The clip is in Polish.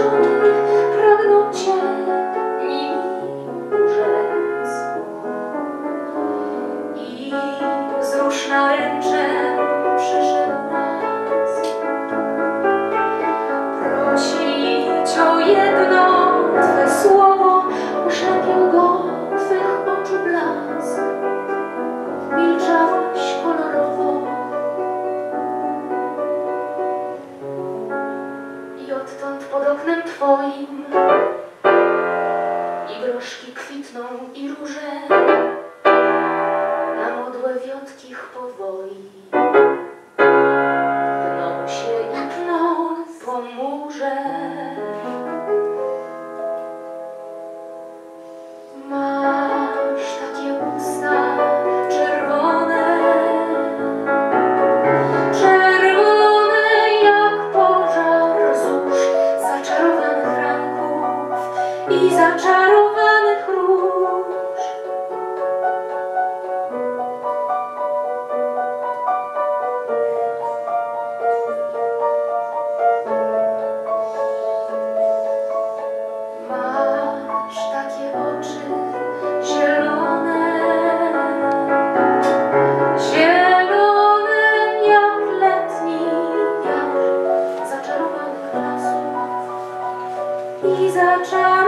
Thank you. pod oknem twoim i groszki kwitną i róże na modłę wiotkich powoi. i.